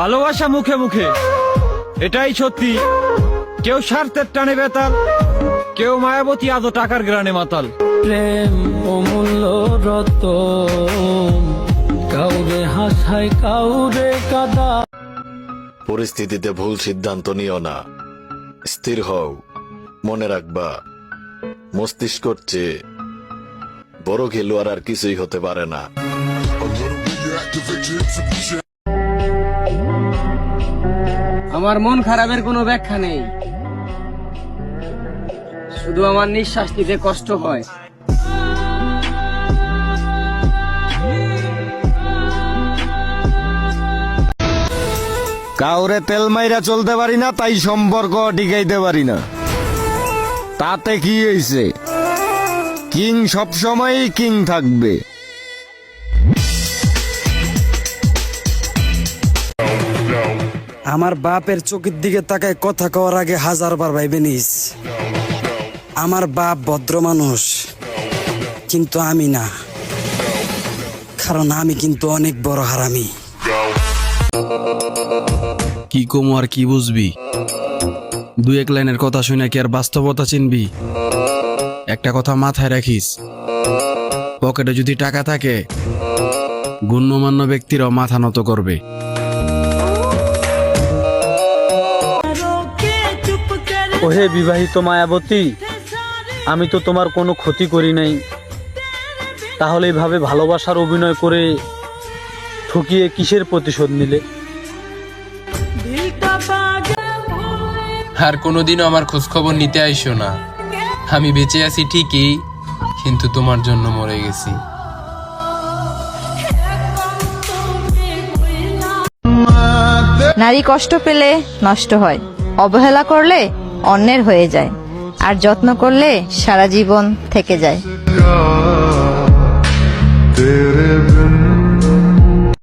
ভালোবাসা মুখে মুখে। এটাই সত্যি। কেউ স্বার্থের টানে বেতাল কেউ মায়াবতী আদো টাকার গ্রানে মাতাল। প্রেম অমূল্য রত কাউরে হাসায় কাউরে কাদা। পরিস্থিতিতে ভুল সিদ্ধান্ত নিও না। স্থির হও মনে রাখবা মস্তিষ্কর চেয়ে বড় খেলোয়াড় আর কিছুই হতে পারে না। আমার মন খারাপের কোনো ব্যাখ্যা নেই। শুধু আমার নিঃশ্বাস নিতে কষ্ট হয়। কাউরে তেল মাইরা চলতে পারি না, তাই সম্পর্ক টিকাইতে পারি না। তাতে কি হয়েছে কিং সবসময়ই কিং থাকবে। আমার বাপের চোখের দিকে তাকায় কথা কওয়ার আগে হাজার বার ভাইবে নিস। আমার বাপ ভদ্র মানুষ, কিন্তু আমি না। কারণ আমি কিন্তু অনেক বড় হারামি। কি কমু আর কি বুঝবি? দুই এক লাইনের কথা শুনে কি আর বাস্তবতা চিনবি? একটা কথা মাথায় রাখিস, পকেটে যদি টাকা থাকে, গণ্যমান্য ব্যক্তিরাও মাথা নত করবে। ওহে বিবাহিত মায়াবতী আমি তো তোমার কোনো ক্ষতি করি নাই। তাহলে এইভাবে ভালোবাসার অভিনয় করে ঠকিয়ে কিসের প্রতিশোধ নিলে? আর কোনোদিনও আমার খোঁজখবর নিতে আইসো না। আমি বেঁচে আছি ঠিকই কিন্তু তোমার জন্য মরে গেছি। নারী কষ্ট পেলে নষ্ট হয়। অবহেলা করলে অন্যের হয়ে যায়। আর যত্ন করলে সারা জীবন থেকে যায়।